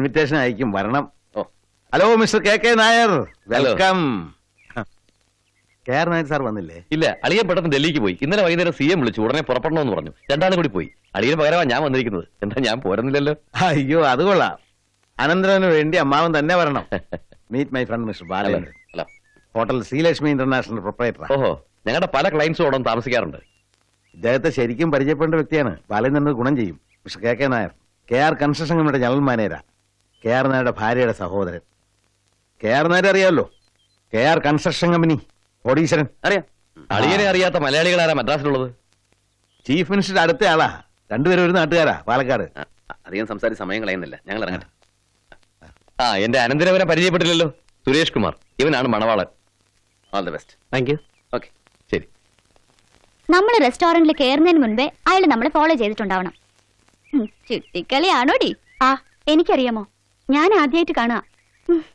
Invitation അയക്കും. വരണം. Hello mister K K Nair. Welcome. K R Nair sir വന്നില്ലേ? ഇല്ല അളിയൻ പെട്ടെന്ന് ഡൽഹിക്ക് പോയി. ഇന്നലെ വൈകുന്നേരം സി എം വിളിച്ചു. ഉടനെ പുറപ്പെടണമെന്ന് പറഞ്ഞു. രണ്ടാളും കൂടി പോയി. അളിയന് പകരമാ ഞാൻ വന്നിരിക്കുന്നത്. എന്താ ഞാൻ പോരുന്നില്ലല്ലോ? അയ്യോ അത് കൊള്ളാം. അനന്തരന് വേണ്ടി അമ്മാവൻ തന്നെ വരണം. Meet my friend mister Balan hotel Sreelakshmi international proprietor ഓഹോ ഞങ്ങളുടെ പല ക്ലയൻസും അവിടെ താമസിക്കാറുണ്ട്. ഇദ്ദേഹത്തെ ശരിക്കും പരിചയപ്പെടേണ്ട വ്യക്തിയാണ്. ബാലൻ തന്നെ ഗുണം ചെയ്യും. Mister K K Nair. K R construction കമ്പനിയുടെ ജനറൽ മാനേജരാ കെ ആർ നായരുടെ ഭാര്യയുടെ സഹോദരൻ. കെ ആർ അറിയാമല്ലോ കെ ആർ കൺസ്ട്രക്ഷൻ കമ്പനി ഓഡീശ്വരൻ. അറിയാം. അളിയനെ അറിയാത്ത മലയാളികളാരാ മദ്രാസിലുള്ളത്? ചീഫ് മിനിസ്റ്റർ അടുത്ത ആളാ രണ്ടുപേരും ഒരു നാട്ടുകാരാ പാലക്കാട്. അധികം സംസാരിച്ച് സമയം കളയുന്നില്ല. ഞങ്ങൾ ഇറങ്ങട്ടെ. ആ എന്റെ അനന്തരവനെ പരിചയപ്പെട്ടില്ലല്ലോ? സുരേഷ് കുമാർ. ഇവനാണ് മണവാളൻ. All the best thank you okay ശരി. നമ്മൾ റെസ്റ്റോറന്റിൽ കയറുന്നതിന് മുൻപേ അയാൾ നമ്മളെ ഫോളോ ചെയ്തിട്ടുണ്ടാവണം. ചുട്ടിക്കളിയാണോടി? ആ എനിക്കറിയാമോ? ഞാൻ ആദ്യമായിട്ട് കാണാ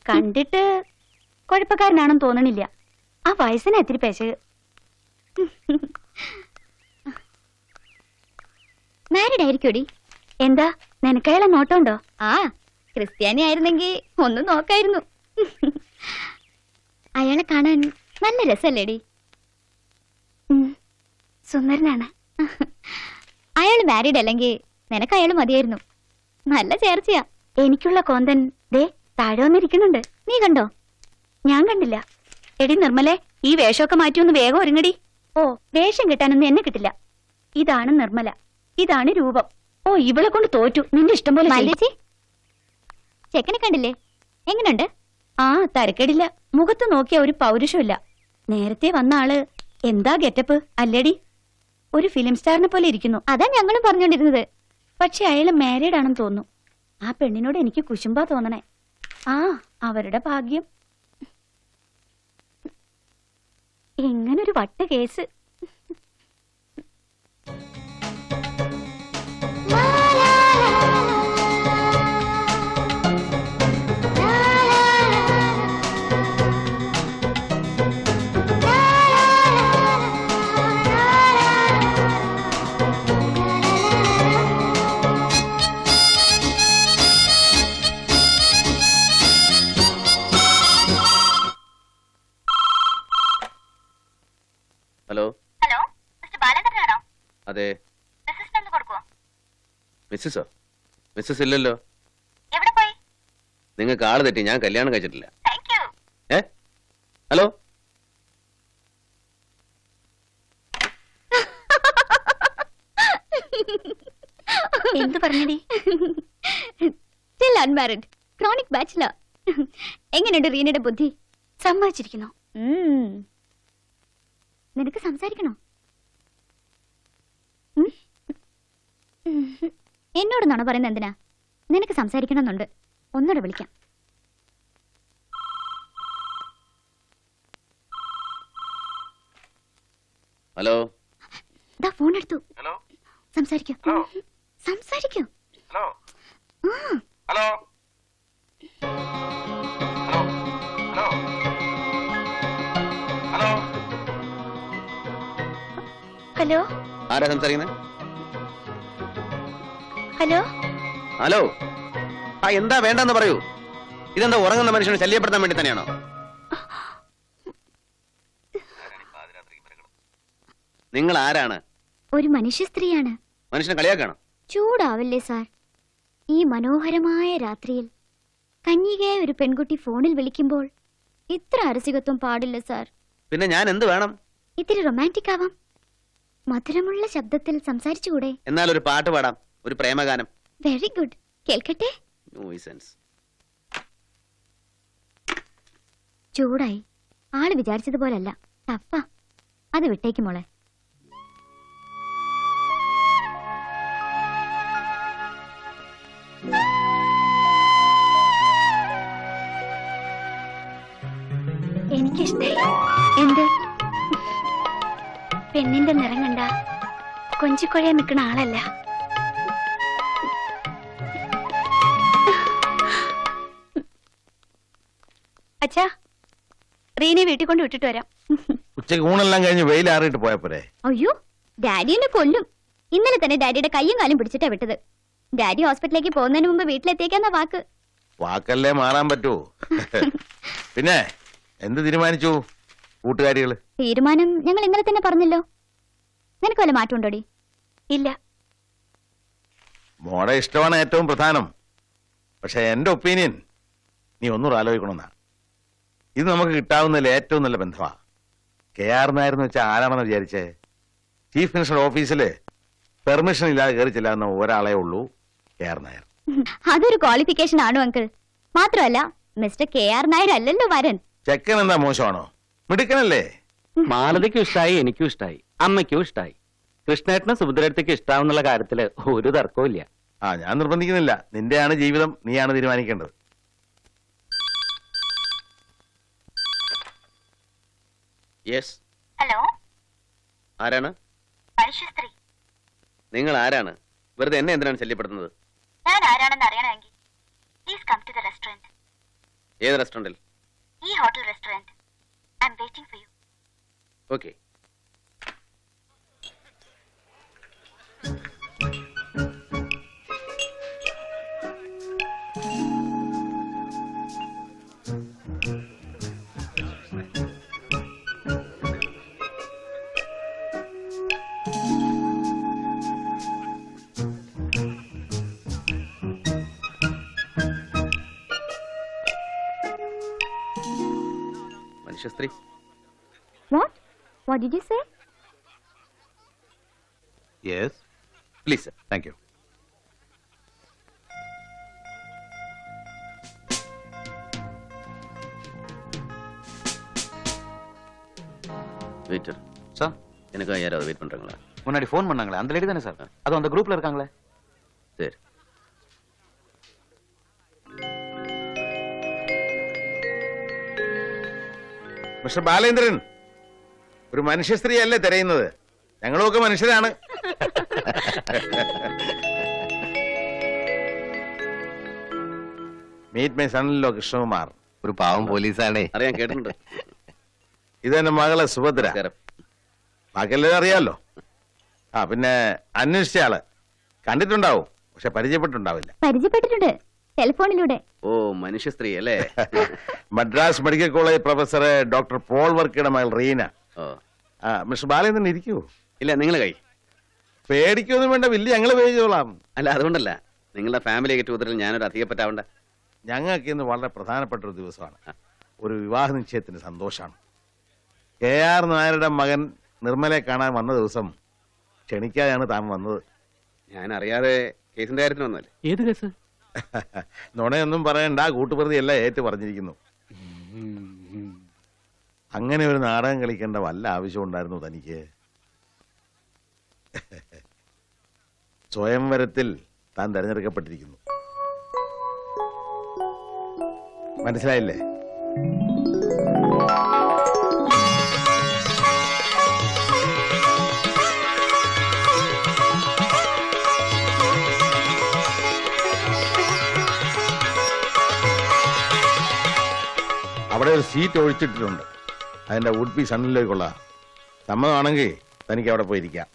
കണ്ടിട്ട് കുഴപ്പക്കാരനാണെന്ന് തോന്നണില്ല. ആ വയസ്സിന് എത്തിരി പേശ് മാരിഡ് ആയിരിക്കൂടി എന്താ നിനക്കയാളെ നോട്ടമുണ്ടോ? ആ ക്രിസ്ത്യാനി ആയിരുന്നെങ്കി ഒന്ന് നോക്കായിരുന്നു. അയാളെ കാണാൻ നല്ല രസല്ലേടി സുന്ദരനാണ്. അയാൾ മാരീഡ് അല്ലെങ്കിൽ നിനക്ക് അയാൾ മതിയായിരുന്നു. നല്ല ചേർച്ചയാ. എനിക്കുള്ള കോന്തൻ ദേ താഴെ വന്നിരിക്കുന്നുണ്ട്. നീ കണ്ടോ? ഞാൻ കണ്ടില്ല. എടി നിർമ്മലെ ഈ വേഷമൊക്കെ മാറ്റി ഒന്ന് വേഗം ഒരുങ്ങടി. ഓ വേഷം കിട്ടാനൊന്നും എന്നെ കിട്ടില്ല. ഇതാണ് നിർമ്മല. ഇതാണ് രൂപം. ഓ ഇവളെ കൊണ്ട് തോറ്റു. നിന്റെ ഇഷ്ടം പോലെ ചെയ്യ്. ചെക്കനെ കണ്ടില്ലേ? എങ്ങനുണ്ട്? ആ തരക്കേടില്ല. മുഖത്ത് നോക്കിയ ഒരു പൗരുഷമില്ല നേരത്തെ വന്ന ആൾ എന്താ ഗെറ്റപ്പ് അല്ലേടി? ഒരു ഫിലിം സ്റ്റാറിനെ പോലെ ഇരിക്കുന്നു. അതാ ഞങ്ങളും പറഞ്ഞോണ്ടിരുന്നത്. പക്ഷെ അയാൾ മാരീഡ് ആണെന്ന് തോന്നുന്നു. ആ പെണ്ണിനോട് എനിക്ക് കുശുമ്പാ തോന്നണേ. ആ അവരുടെ ഭാഗ്യം. എങ്ങനൊരു വട്ട കേസ്. അതെ. മിസ്സസോ മിസ്സസ് ഇല്ലല്ലോ. എവിടെ പോയി? നിങ്ങൾക്ക് ആൾ തെറ്റി ഞാൻ കല്യാണം കഴിച്ചിട്ടില്ല. ഏ? ഹലോ? എന്ത് പറഞ്ഞടി? സ്റ്റിൽ അൺമാരിഡ് ക്രോണിക് ബാച്ചിലർ എങ്ങനെയുണ്ട് റീനയുടെ ബുദ്ധി? സമ്മതിച്ചിരിക്കുന്നു. നിനക്ക് സംസാരിക്കണോ? എന്നോട് നുണ പറയുന്നത് എന്തിനാ? നിനക്ക് സംസാരിക്കണമെന്നുണ്ട്. ഒന്നുകൂടെ വിളിക്കാം. ഹലോ? ദാ ഫോൺ എടുത്തു ഹലോ? സംസാരിക്കൂ. Hello? സംസാരിക്കൂ. Hello? Hello? Hello? Hello? Hello? Hello? ആരാ സംസാരിക്കുന്നത് ഹലോ? ഹലോ. ആ എന്താ വേണ്ടെന്ന് പറയൂ. ഇതെന്താ ഉറങ്ങുന്ന മനുഷ്യനെ ശല്യപ്പെടുത്താൻ വേണ്ടി തന്നെയാണോ? നിങ്ങൾ ആരാണ്? ഒരു മനുഷ്യ സ്ത്രീയാണ്. മനുഷ്യനെ കളിയാക്കാണോ? ചൂടാവല്ലേ സാർ? ഈ മനോഹരമായ രാത്രിയിൽ കന്യകയായ ഒരു പെൺകുട്ടി ഫോണിൽ വിളിക്കുമ്പോൾ ഇത്ര അരസികത്വം പാടില്ല സാർ. പിന്നെ ഞാൻ എന്ത് വേണം? ഇത്തിരി റൊമാന്റിക് ആവാം. മധുരമുള്ള ശബ്ദത്തിൽ സംസാരിച്ചുകൂടെ? എന്നാൽ ഒരു പാട്ട് പാടാം. ഒരു പ്രേമഗാനം. വെരി ഗുഡ് കേൾക്കട്ടെ? നോയിസൻസ് ചൂടായി. ആൾ വിചാരിച്ചതുപോലല്ല. ടഫാ. അത് വിട്ടേക്ക് മോളെ. എനിക്കിഷ്ടായി. എന്ത്? പെണ്ണിന്റെ നിറം കണ്ട കൊഞ്ചിക്കൊഴയാൻ നിൽക്കുന്ന ആളല്ല. അച്ഛാ റീനെ വീട്ടിൽ കൊണ്ട് വിട്ടിട്ട് വരാം. ഉച്ചയ്ക്ക് ഊണെല്ലാം കഴിഞ്ഞ് വെയിലാറിയിട്ട് പോരെ? അയ്യോ ഡാഡി എന്നെ കൊല്ലും. ഇന്നലെ തന്നെ ഡാഡിയുടെ കയ്യും കാലും പിടിച്ചിട്ടാ വിട്ടത്. ഡാഡി ഹോസ്പിറ്റലിലേക്ക് പോകുന്നതിന് മുമ്പ് വീട്ടിലെത്തിയേക്കാന്ന വാക്ക്. വാക്കല്ലേ മാറാൻ പറ്റൂ. പിന്നെ എന്ത് തീരുമാനിച്ചു കൂട്ടുകാരികൾ? തീരുമാനം ഞങ്ങൾ ഇന്നലെ തന്നെ പറഞ്ഞല്ലോ. നിനക്ക് വല്ല മാറ്റമുണ്ടോടി ഇല്ല. മോടെ ഇഷ്ടമാണ് ഏറ്റവും പ്രധാനം. പക്ഷെ എന്റെ ഒപ്പീനിയൻ നീ ഒന്നുകൂടെ ആലോചിക്കണമെന്നാ. ഇത് നമുക്ക് കിട്ടാവുന്നതിൽ ഏറ്റവും നല്ല ബന്ധമാ കെ ആർ നായർന്ന് വെച്ചാൽ ആരാണെന്ന് വിചാരിച്ചേ? ചീഫ് മിനിസ്റ്റർ ഓഫീസിൽ പെർമിഷൻ ഇല്ലാതെ കയറി ചെല്ലാവുന്ന ഒരാളെ ഉള്ളൂ കെ ആർ നായർ. അതൊരു ക്വാളിഫിക്കേഷൻ ആണോ അങ്കിൾ. മാത്രമല്ല മിസ്റ്റർ കെ ആർ നായർ അല്ലല്ലോ വരൻ. ചെക്കൻ എന്താ മോശമാണോ? മിടുക്കനല്ലേ? മാലതിക്കും ഇഷ്ടായി എനിക്കും ഇഷ്ടായി അമ്മയ്ക്കും ഇഷ്ടായി. കൃഷ്ണേട്ടനും സുഭദ്രേട്ടയ്ക്ക് ഇഷ്ടാവുന്നുള്ള കാര്യത്തിൽ ഒരു തർക്കവും ഇല്ല. ആ ഞാൻ നിർബന്ധിക്കുന്നില്ല. നിന്റെയാണ് ജീവിതം നീയാണ് തീരുമാനിക്കേണ്ടത്. യെസ് ഹലോ ആരാണ്? മനുഷ്യസ്ത്രീ. നിങ്ങൾ ആരാണ് വെറുതെ എന്നെ എന്തിനാണ് ശല്യപ്പെടുത്തുന്നത്? ഞാൻ ആരാണെന്ന് അറിയണമെങ്കിൽ please come to the restaurant ഏത് റെസ്റ്റോറന്റിൽ ഈ hotel restaurant I'm waiting for you okay மனுஷஸ்திரி what what did you say yes please sir thank you waiter sir எனக்கு யாராவது வெயிட் பண்றாங்களா? முன்னாடி ஃபோன் பண்ணாங்களே. அந்த லேடி தானே சார் அது அந்த குரூப்ல இருக்காங்களே? சரி. മിസ്റ്റർ ബാലേന്ദ്രൻ ഒരു മനുഷ്യ സ്ത്രീ അല്ലേ തിരയുന്നത്? ഞങ്ങളുമൊക്കെ മനുഷ്യരാണ്. Meet my son in law Krishnakumar. ഒരു പാവം പോലീസാണേ. അറിയാൻ കേട്ടിട്ടുണ്ട്. ഇതെന്റെ മകളെ സുഭദ്ര. ബാക്കിയെല്ലാം അറിയാലോ? ആ പിന്നെ അന്വേഷിച്ച ആൾ. കണ്ടിട്ടുണ്ടാവും പക്ഷെ പരിചയപ്പെട്ടിട്ടുണ്ടാവില്ല. പരിചയപ്പെട്ടിട്ടുണ്ട്. ടെലിഫോണിലൂടെ. ഓ മനുഷ്യ സ്ത്രീ അല്ലേ? Madras medical college professor doctor Paul വർക്കിയുടെ മകൾ റീന. ആ മിസ്റ്റർ ബാലേന്ദ്രൻ ഇരിക്കൂ ഇല്ല നിങ്ങൾ കൈ. പേടിക്കൊന്നും വേണ്ട വലിയ പേ പേടിച്ചോളാം. അല്ല അതുകൊണ്ടല്ല. നിങ്ങളുടെ ഫാമിലി ഗെറ്റ് ഞാനൊരു ഞാനൊരു അധികപ്പറ്റാവണ്ട ഞങ്ങൾക്ക് ഇന്ന് വളരെ പ്രധാനപ്പെട്ട ഒരു ദിവസമാണ് ഒരു വിവാഹ നിശ്ചയത്തിന് സന്തോഷമാണ് കെ ആർ നായരുടെ മകൻ നിർമ്മലയെ കാണാൻ വന്ന ദിവസം ക്ഷണിക്കാതെയാണ് താൻ വന്നത്. ഞാൻ അറിയാതെ കേസിന്റെ കാര്യത്തിന് വന്നല്ലേ ഏത് കേസ്? നുണയൊന്നും പറയണ്ട കൂട്ടുപ്രതി അല്ല ഏറ്റു പറഞ്ഞിരിക്കുന്നു. അങ്ങനെ ഒരു നാടകം കളിക്കേണ്ട വല്ല ആവശ്യം ഉണ്ടായിരുന്നു തനിക്ക്? സ്വയംവരത്തിൽ താൻ തെരഞ്ഞെടുക്കപ്പെട്ടിരിക്കുന്നു. മനസ്സിലായില്ലേ? അവിടെ ഒരു സീറ്റ് ഒഴിച്ചിട്ടിട്ടുണ്ട്. അതിന്റെ ബി സണ്ണിലേക്കുള്ള സമ്മതമാണെങ്കിൽ തനിക്ക് അവിടെ പോയിരിക്കാം.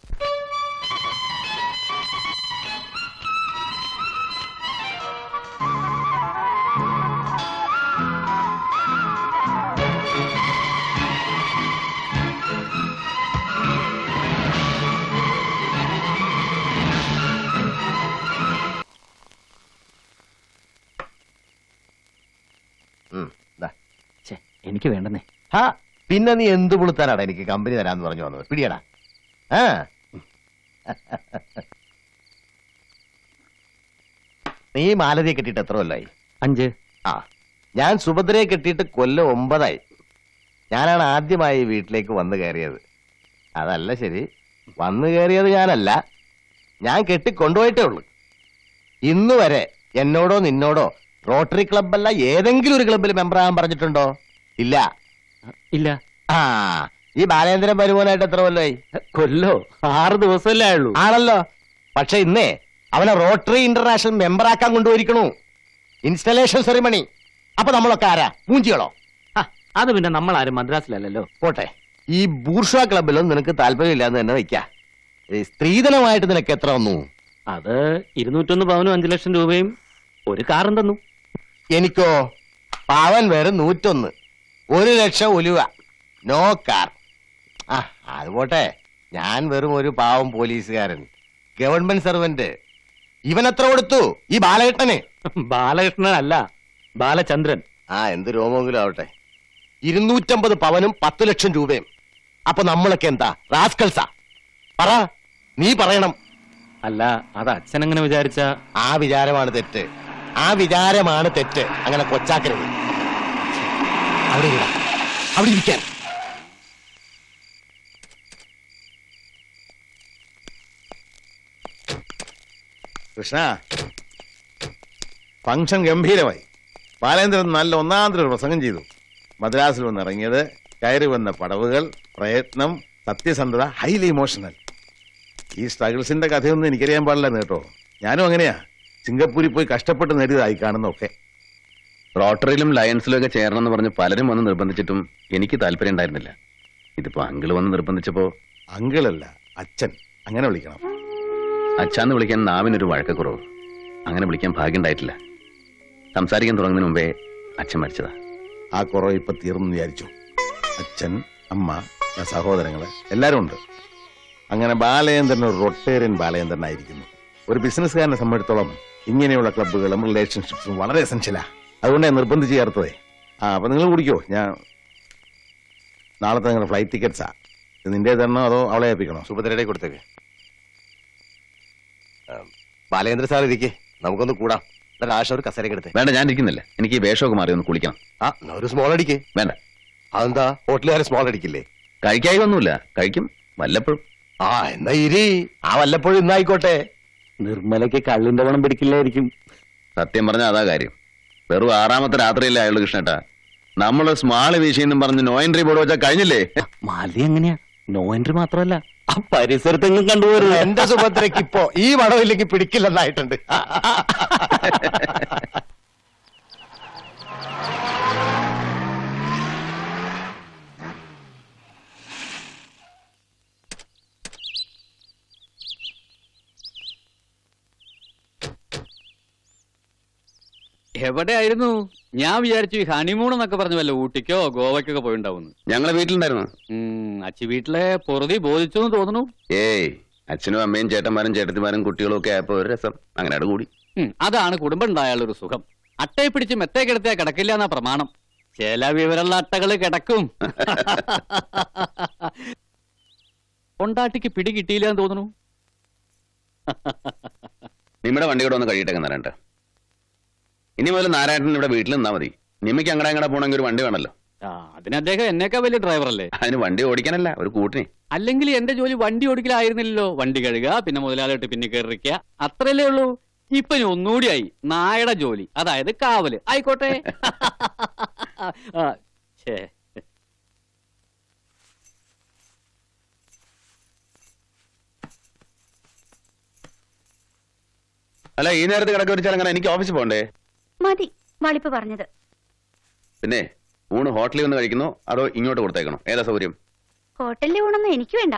ഹാ പിന്നെ നീ എന്ത് പുളുത്താനാടാ എനിക്ക് കമ്പനി തരാന്ന് പറഞ്ഞു വന്നത്? പിടിയടാ. ആ. നീ മാലതിയെ കെട്ടിയിട്ട് എത്ര കൊല്ലായി? അഞ്ച്. ആ. ഞാൻ സുഭദ്രയെ കെട്ടിയിട്ട് കൊല്ലം ഒമ്പതായി. ഞാനാണ് ആദ്യമായി വീട്ടിലേക്ക് വന്നു കയറിയത്. അതല്ല ശരി. വന്നു കയറിയത് ഞാനല്ല. ഞാൻ കെട്ടി കൊണ്ടുപോയിട്ടേ ഉള്ളൂ. ഇന്ന് വരെ എന്നോടോ നിന്നോടോ റോട്ടറി ക്ലബ്ബല്ല ഏതെങ്കിലും ഒരു ക്ലബ്ബിൽ മെമ്പർ ആകാൻ പറഞ്ഞിട്ടുണ്ടോ? ഇല്ല. ഇല്ല. ആ ഈ ബാലേന്ദ്രൻ പരിമോനായിട്ട് എത്ര കൊല്ലമായി കൊല്ലോ. ആറ് ദിവസമല്ലേ ഉള്ളൂ ആണല്ലോ. പക്ഷെ ഇന്നേ അവനെ റോട്ടറി ഇന്റർനാഷണൽ മെമ്പർ ആക്കാൻ കൊണ്ടുപോയിരിക്കണു. ഇൻസ്റ്റലേഷൻ സെറിമണി അപ്പൊ നമ്മളൊക്കെ ആരാ? മൂഞ്ചികളോ? ഹ, അത് പിന്നെ നമ്മൾ ആരും മദ്രാസിലല്ലോ പോട്ടെ. ഈ ബൂർഷ ക്ലബിലൊന്നും നിനക്ക് താല്പര്യമില്ലാന്ന് തന്നെ വയ്ക്കാ. സ്ത്രീധനമായിട്ട് നിനക്ക് എത്ര വന്നു? അത് ഇരുന്നൂറ്റൊന്ന് പവനും അഞ്ചു ലക്ഷം രൂപയും ഒരു കാറും തന്നു. എനിക്കോ? പാവൻ വേറെ നൂറ്റൊന്ന്. ഒരു ലക്ഷം ഉലുവ നോ കാർ ആ അത് പോട്ടെ. ഞാൻ വെറും ഒരു പാവം പോലീസുകാരൻ. Government servant. ഇവൻ എത്ര കൊടുത്തു? ഈ ബാലകൃഷ്ണന്. ബാലകൃഷ്ണൻ അല്ല ബാലചന്ദ്രൻ. ആ എന്ത് രോമെങ്കിലും ആവട്ടെ. ഇരുന്നൂറ്റമ്പത് പവനും പത്ത് ലക്ഷം രൂപയും. അപ്പൊ നമ്മളൊക്കെ എന്താ? റാസ്കൽസാ. പറ നീ പറയണം. അല്ല അത് അച്ഛൻ എങ്ങനെ വിചാരിച്ച? ആ വിചാരമാണ് തെറ്റ്. ആ വിചാരമാണ് തെറ്റ്. അങ്ങനെ കൊച്ചാക്കരുത്. അവിടെ. അവിടെ ഇരിക്കാൻ. കൃഷ്ണ ഫംഗ്ഷൻ ഗംഭീരമായി. ബാലേന്ദ്രൻ നല്ല ഒന്നാന്തര പ്രസംഗം ചെയ്തു. മദ്രാസിൽ വന്ന് ഇറങ്ങിയത് കയറി വന്ന പടവുകൾ പ്രയത്നം സത്യസന്ധത ഹൈലി ഇമോഷണൽ ഈ സ്ട്രഗിൾസിന്റെ കഥയൊന്നും എനിക്കറിയാൻ പാടില്ലെന്ന് കേട്ടോ. ഞാനും അങ്ങനെയാ. സിംഗപ്പൂരിൽ പോയി കഷ്ടപ്പെട്ട് നേടിയതായി കാണുന്നൊക്കെ റോട്ടറിയിലും ലയൺസിലും ഒക്കെ ചേരണം എന്ന് പറഞ്ഞ് പലരും വന്ന് നിർബന്ധിച്ചിട്ടും എനിക്ക് താല്പര്യം ഉണ്ടായിരുന്നില്ല. ഇതിപ്പോ അങ്കിൾ വന്ന് നിർബന്ധിച്ചപ്പോ അങ്കിളല്ല അച്ഛൻ. അങ്ങനെ വിളിക്കണം. അച്ഛാന്ന് വിളിക്കാൻ നാവിനൊരു വഴക്കക്കുറവ്. അങ്ങനെ വിളിക്കാൻ ഭാഗ്യം ഉണ്ടായിട്ടില്ല. സംസാരിക്കാൻ തുടങ്ങുന്നതിന് മുമ്പേ അച്ഛൻ മരിച്ചതാ. ആ കുറവ് ഇപ്പൊ തീർന്നു വിചാരിച്ചു. അച്ഛൻ അമ്മ ഞാൻ സഹോദരങ്ങൾ എല്ലാരും ഉണ്ട്. അങ്ങനെ ബാലചന്ദ്രൻ ഒരു റൊട്ടേറിയൻ ബാലചന്ദ്രനായിരിക്കുന്നു ഒരു ബിസിനസ്സുകാരനെ സംബന്ധിച്ചിടത്തോളം ഇങ്ങനെയുള്ള ക്ലബ്ബുകളും റിലേഷൻഷിപ്സും വളരെ എസെൻഷ്യലാ അതുകൊണ്ട് ഞാൻ നിർബന്ധിച്ച് ചേർത്തതേ. ആ അപ്പം നിങ്ങൾ കുടിക്കോ. ഞാൻ നാളത്തെ നിങ്ങളുടെ ഫ്ലൈറ്റ് ടിക്കറ്റ്സാ ഇത് നിന്റെ തരണോ അതോ അവളെ ഏൽപ്പിക്കണോ? സുഭദ്രയുടെ കൊടുത്തേക്ക്. ബാലേന്ദ്ര സാർ ഇരിക്കേ. നമുക്കൊന്ന് കൂടാം. എന്നിട്ട് ആശ ഒരു കസേരക്ക് എടുത്തേ. വേണ്ട ഞാൻ ഇരിക്കുന്നില്ല. എനിക്ക് ഈ വേഷമൊക്കെ മാറി ഒന്ന് കുളിക്കണം. ആ എന്നാ ഒരു സ്മോൾ അടിക്കേ. വേണ്ട. അതെന്താ? ഹോട്ടലുകാരെ സ്മോൾ അടിക്കില്ലേ? കഴിക്കായി ഒന്നുമില്ല കഴിക്കും. വല്ലപ്പോഴും. ആ എന്നാ ഇരി. ആ വല്ലപ്പോഴും ഇന്നായിക്കോട്ടെ. നിർമ്മലയ്ക്ക് കള്ളിന്റെ പണം പിടിക്കില്ലായിരിക്കും. സത്യം പറഞ്ഞാൽ അതാ കാര്യം. വെറും ആറാമത്തെ രാത്രിയല്ലേ അയാൾ കൃഷ്ണേട്ടാ? നമ്മൾ സ്മാൾ വീശിന്നും പറഞ്ഞ് നോ എൻട്രി ബോർഡ് വെച്ചാൽ കഴിഞ്ഞില്ലേ? മാലി എങ്ങനെയാ? നോ എൻട്രി മാത്രമല്ല. ആ പരിസരത്തെങ്ങും കണ്ടുപോരുന്നു എന്റെ സുഭദ്രയ്ക്ക് ഇപ്പോ ഈ വടവില്ലെങ്കിൽ പിടിക്കില്ലെന്നായിട്ടുണ്ട്. എവിടെയായിരുന്നു? ഞാൻ വിചാരിച്ചു ഈ ഹണിമൂൺ എന്നൊക്കെ പറഞ്ഞു വല്ല ഊട്ടിക്കോ ഗോവയ്ക്കൊക്കെ പോയിണ്ടാവുന്നു. ഞങ്ങളെ വീട്ടിലുണ്ടായിരുന്നു. അച്ഛൻ വീട്ടിലെ പൊറുതി ബോധിച്ചു എന്ന് തോന്നുന്നു. ഏയ് അച്ഛനും അമ്മയും ചേട്ടന്മാരും ചേട്ടത്തിമാരും കുട്ടികളും ഒക്കെ ആയപ്പോ ഒരു രസം. അങ്ങനെ അവിടെ കൂടി. അതാണ് കുടുംബം ഒരു സുഖം. അട്ടയെ പിടിച്ച് മെത്തേ കിടത്തിയാ കിടക്കില്ല എന്നാ പ്രമാണം. ചില വിവരമുള്ള അട്ടകൾ കിടക്കും. കൊണ്ടാട്ടിക്ക് പിടി കിട്ടിയില്ല എന്ന് തോന്നുന്നു. നിങ്ങളുടെ വണ്ടി കൂടെ ഒന്ന് കഴിയിട്ടേക്ക് നാരായണ ഇനി മുതൽ നാരായണൻ ഇവിടെ വീട്ടിൽ നിന്നാ മതി. നിമ്മയ്ക്ക് അങ്ങടെ അങ്ങടെ പോണെങ്കിൽ ഒരു വണ്ടി വേണല്ലോ. ആ അതിന് അദ്ദേഹം എന്നേക്കാ വലിയ ഡ്രൈവറല്ലേ അതിന് വണ്ടി ഓടിക്കാനല്ല ഒരു കൂട്ടിനെ. അല്ലെങ്കിൽ എന്റെ ജോലി വണ്ടി ഓടിക്കലായിരുന്നില്ലല്ലോ. വണ്ടി കഴുകുക പിന്നെ മുതലാളിട്ട് പിന്നെ കയറിക്കുക അത്രയല്ലേ ഉള്ളൂ. ഇപ്പൊ ഇനി ഒന്നുകൂടിയായി നായയുടെ ജോലി അതായത് കാവൽ. ആയിക്കോട്ടെ. ആ, ഛേ. അല്ല ഈ നേരത്തെ കിടക്ക ഒരു ചലങ്ങനെ എനിക്ക് ഓഫീസിൽ പോകണ്ടേ? മതി വളിപ്പ് പറഞ്ഞത്. പിന്നെ ഊണ് ഹോട്ടലിൽ വന്ന് കഴിക്കുന്നോ അതോ ഇങ്ങോട്ട് കൊടുത്തേക്കണോ? ഏതാ സൗകര്യം? ഹോട്ടലിലെ ഊണൊന്നും എനിക്ക് വേണ്ട.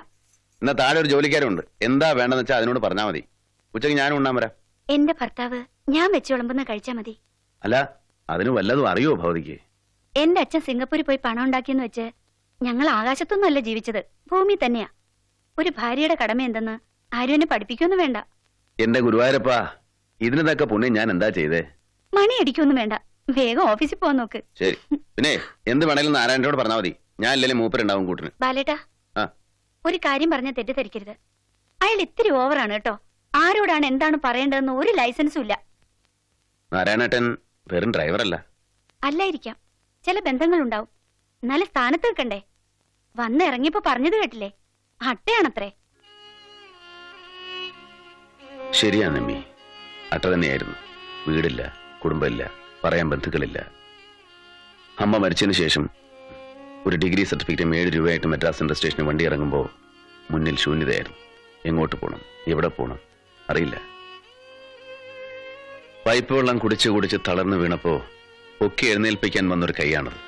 എന്നാ താഴെ ഒരു ജോലിക്കാരുണ്ട്. എന്താ വേണ്ടെന്ന് വെച്ചാൽ അതിനോട് പറഞ്ഞാൽ മതി. ഉച്ചയ്ക്ക് ഞാനും ഉണ്ണാൻ വരാം. എന്റെ ഭർത്താവ് ഞാൻ വെച്ച് വിളമ്പുന്ന കഴിച്ചാ മതി. അല്ല അതിന് വല്ലതും അറിയോ ഭവതിക്ക്? എന്റെ അച്ഛൻ സിംഗപ്പൂരിൽ പോയി പണം ഉണ്ടാക്കിയെന്ന് വെച്ച് ഞങ്ങൾ ആകാശത്തൊന്നുമല്ല ജീവിച്ചത്. ഭൂമി തന്നെയാ. ഒരു ഭാര്യയുടെ കടമ എന്തെന്ന് ആരും എന്നെ പഠിപ്പിക്കൊന്നും വേണ്ട. എന്റെ ഗുരുവായൂരപ്പാ ഇതിനൊക്കെ പുണ്യം ഞാൻ എന്താ ചെയ്തേ? മണി അടിക്കൊന്നും വേണ്ട. വേഗം ഓഫീസിൽ പോവാൻ നോക്ക്. ശരി. പിന്നെ എന്ത് വേണേലും നാരായണനോട് പറഞ്ഞാൽ മതി. ഞാൻ ഇല്ലെങ്കിലും മൂപ്പരുണ്ടാവും കൂട്ടിന്. ബാലേട്ടാ ആ. ഒരു കാര്യം പറഞ്ഞ തെറ്റിദ്ധരിക്കരുത്. അയാൾ ഇത്തിരി ഓവറാണ് കേട്ടോ. ആരോടാണ് എന്താണ് പറയേണ്ടതെന്ന് ഒരു ലൈസൻസും ഇല്ല. നാരായണേട്ടൻ വെറും ഡ്രൈവറല്ല. അല്ലായിരിക്കാം. ചില ബന്ധങ്ങൾ ഉണ്ടാവും എന്നാലും സ്ഥാനത്ത് നിൽക്കണ്ടേ? വന്ന് ഇറങ്ങിയപ്പോ പറഞ്ഞത് കേട്ടില്ലേ? അട്ടയാണത്രേ. ശരിയാണ് അമ്മി അട്ട തന്നെയായിരുന്നു. വീടില്ല. കുടുംബമില്ല പറയാൻ ബന്ധുക്കളില്ല. അമ്മ മരിച്ചതിന് ശേഷം ഒരു ഡിഗ്രി സർട്ടിഫിക്കറ്റും ഏഴ് രൂപയായിട്ട് മദ്രാസ് സെൻട്രൽ സ്റ്റേഷനിൽ വണ്ടി ഇറങ്ങുമ്പോൾ മുന്നിൽ ശൂന്യതയായിരുന്നു. എങ്ങോട്ട് പോകണം എവിടെ പോകണം അറിയില്ല. പൈപ്പ് വെള്ളം കുടിച്ച് കുടിച്ച് തളർന്നു വീണപ്പോ പൊക്കി എഴുന്നേൽപ്പിക്കാൻ വന്നൊരു കൈയാണത്.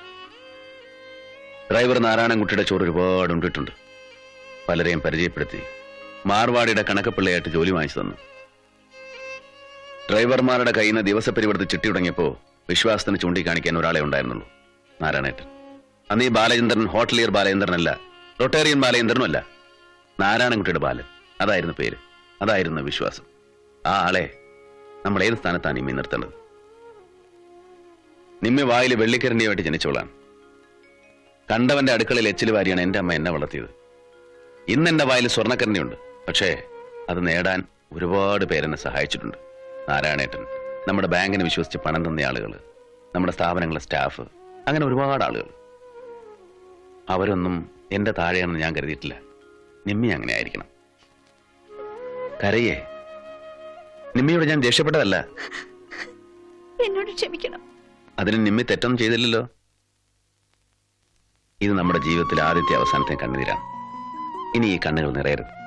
ഡ്രൈവർ നാരായണൻകുട്ടിയുടെ ചോറ് ഒരുപാട് ഉണ്ടിട്ടുണ്ട്. പലരെയും പരിചയപ്പെടുത്തി. മാർവാടിയുടെ കണക്കപ്പിള്ളയായിട്ട് ജോലി വാങ്ങിച്ചു തന്നു. ഡ്രൈവർമാരുടെ കയ്യിൽ നിന്ന് ദിവസപരിവർത്തി ചിട്ടി തുടങ്ങിയപ്പോ വിശ്വാസത്തിന് ചൂണ്ടിക്കാണിക്കാൻ ഒരാളെ ഉണ്ടായിരുന്നുള്ളൂ. നാരായണേട്ടൻ. അന്ന് ഈ ബാലചന്ദ്രൻ ഹോട്ടലിയർ ബാലചന്ദ്രനല്ല റൊട്ടേറിയൻ ബാലചന്ദ്രനുമല്ല നാരായണൻകുട്ടിയുടെ ബാലൻ. അതായിരുന്നു പേര്. അതായിരുന്നു വിശ്വാസം. ആ ആളെ നമ്മൾ ഏത് സ്ഥാനത്താണ് ഇമ്മി നിർത്തേണ്ടത്? നിമ്മി വായിൽ വെള്ളിക്കരണ്ടിയുമായിട്ട് ജനിച്ചവളാണ്. കണ്ടവന്റെ അടുക്കളയിൽ എച്ചിൽ വാരിയാണ് എന്റെ അമ്മ എന്നെ വളർത്തിയത്. ഇന്ന് എന്റെ വായിൽ സ്വർണക്കരണ്ടിയുണ്ട്. പക്ഷേ അത് നേടാൻ ഒരുപാട് പേരെന്നെ സഹായിച്ചിട്ടുണ്ട്. നാരായണേട്ടൻ നമ്മുടെ ബാങ്കിന് വിശ്വസിച്ച് പണം തന്ന ആളുകൾ നമ്മുടെ സ്ഥാപനങ്ങളെ സ്റ്റാഫ് അങ്ങനെ ഒരുപാട് ആളുകൾ അവരൊന്നും എന്റെ താഴെയാണെന്ന് ഞാൻ കരുതിയിട്ടില്ല. നിമ്മി അങ്ങനെ ആയിരിക്കണം. കരയേ നിമ്മിയോട് ഞാൻ രക്ഷപ്പെട്ടതല്ല. എന്നോട് ക്ഷമിക്കണം. അതിന് നിമ്മി തെറ്റൊന്നും ചെയ്തില്ലല്ലോ. ഇത് നമ്മുടെ ജീവിതത്തിൽ ആദ്യത്തെ അവസാനത്തെ കണ്ണുനീരാണ്. ഇനി ഈ കണ്ണുകൾ നിറയരുത്?